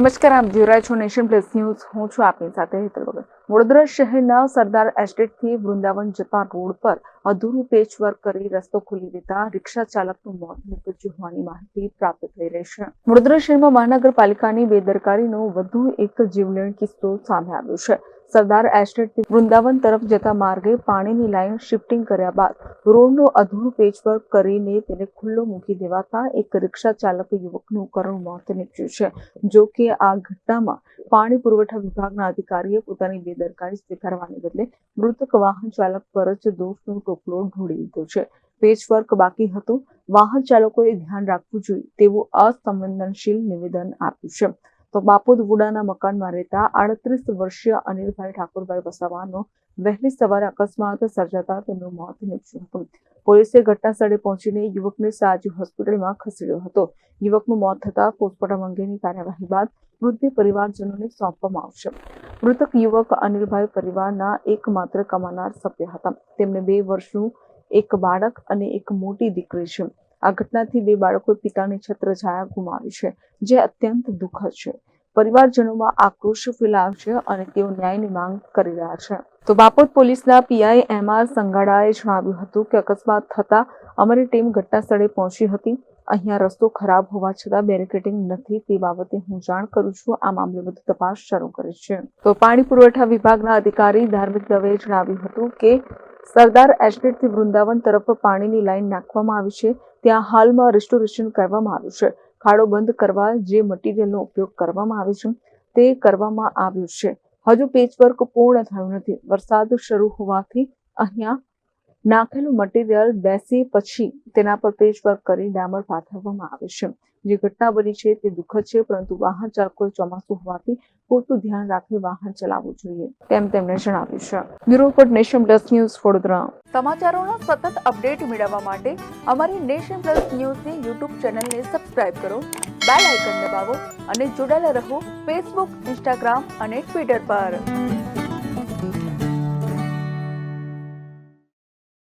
નમસ્કાર, આપ જોઈ રહ્યા છો નેશન પ્લસ ન્યૂઝ. હું છું આપની સાથે હેતલ વગર. વડોદરા શહેરના સરદાર એસ્ટેટથી વૃંદાવન જતા રોડ પર અધૂરું પેચવર્ક કરી રસ્તો ખોલી દેતા રિક્ષા ચાલકનું મોત નીપજ્યું હોવાની માહિતી પ્રાપ્ત થઈ રહી છે. વડોદરા શહેરમાં મહાનગરપાલિકાની બેદરકારીનો વધુ એક જીવલેણ કિસ્સો સામે આવ્યો છે. સરદાર એસ્ટેટથી વૃંદાવન તરફ જતા માર્ગે પાણીની લાઈન શિફ્ટિંગ કર્યા બાદ રોડનું અધૂરું પેચવર્ક કરીને તેને ખુલ્લો મૂકી દેવાતા એક રિક્ષા ચાલક યુવકનું કરુણ મોત નીપજ્યું છે. જો કે આ ઘટનામાં પાણી પુરવઠા વિભાગના અધિકારીએ પોતાની બેદરકારી સ્વીકારવાને બદલે મૃતક વાહન ચાલક પર જ દોષનો ટોપલો ઢોળી દીધો છે. પેચવર્ક બાકી હતું. વાહન ચાલકોએ ધ્યાન રાખવું જોઈએ તેવું અસંવેદનશીલ નિવેદન આપ્યું છે. તો બાપોદ વુડાના મકાનમાં રહેતા આડત્રીસ વર્ષીય અનિલભાઈ ઠાકોરભાઈ વસાવાનો વહેલી સવારે અકસ્માત સર્જાતા તેમનું મોત નીપજ્યું હતું. પોલીસે ઘટના સ્થળે પહોંચીને યુવકને સાજુ હોસ્પિટલમાં ખસેડ્યો હતો. યુવકનું મોત થતાં પોસ્ટમોર્ટમ અંગેની કાર્યવાહી બાદ મૃતદેહ પરિવારજનોને સોંપવામાં આવશે. મૃતક યુવક અનિલભાઈ પરિવારના એકમાત્ર કમાનાર સભ્ય હતા. તેમને બે વર્ષનું એક બાળક અને એક મોટી દીકરી છે. આ ઘટનાથી બે બાળકોએ પિતાની છત્રછાયા ગુમાવી છે, જે અત્યંત દુઃખદ છે. પરિવારજનોમાં આક્રોશ ફેલાવ છે અને તેઓ ન્યાયની માંગ કરી રહ્યા છે. તો બાપોદ પોલીસના પીઆઈ એમ આર સંગાડાએ જણાવ્યું હતું કે અકસ્માત થતા અમારી ટીમ ઘટના સ્થળે પહોંચી હતી. અહીંયા રસ્તો ખરાબ હોવા છતાં બેરિકેડિંગ નથી તે બાબતે હું જાણ કરું છું. આ મામલે વધુ તપાસ શરૂ કરી છે. તો પાણી પુરવઠા વિભાગના અધિકારી ધાર્મિક દવેએ જણાવ્યું હતું કે સરદાર એસ્ટેટથી વૃંદાવન તરફ પાણીની લાઈન નાખવામાં આવી છે. ત્યાં હાલમાં રિસ્ટોરેશન કરવામાં આવ્યું છે. ખાડો બંધ કરવા જે મટીરિયલનો ઉપયોગ કરવામાં આવે છે, તે કરવામાં આવ્યું છે. હજુ પેચવર્ક પૂર્ણ થયું નથી. વરસાદ શરૂ હોવાથી અહીંયા નાખેલું મટીરિયલ બેસી પછી તેના પર પેચવર્ક કરી ડામર પાથરવામાં આવે છે. જે ઘટના બની છે તે દુઃખદ છે, પરંતુ વાહન ચાલકોએ ચોમાસું હોવાથી પૂરતું ધ્યાન રાખી વાહન ચલાવવું જોઈએ, તેમ તેમણે જણાવ્યું છે. Bureau report nation plus news, Vadodara. સમાચારોનો સતત અપડેટ મેળવવા માટે અમારી નેશન પ્લસ ન્યૂઝની યુટ્યુબ ચેનલને સબસ્ક્રાઇબ કરો, બેલ આઇકન દબાવો અને જોડાયેલા રહો ફેસબુક ઇન્સ્ટાગ્રામ અને ટ્વિટર પર.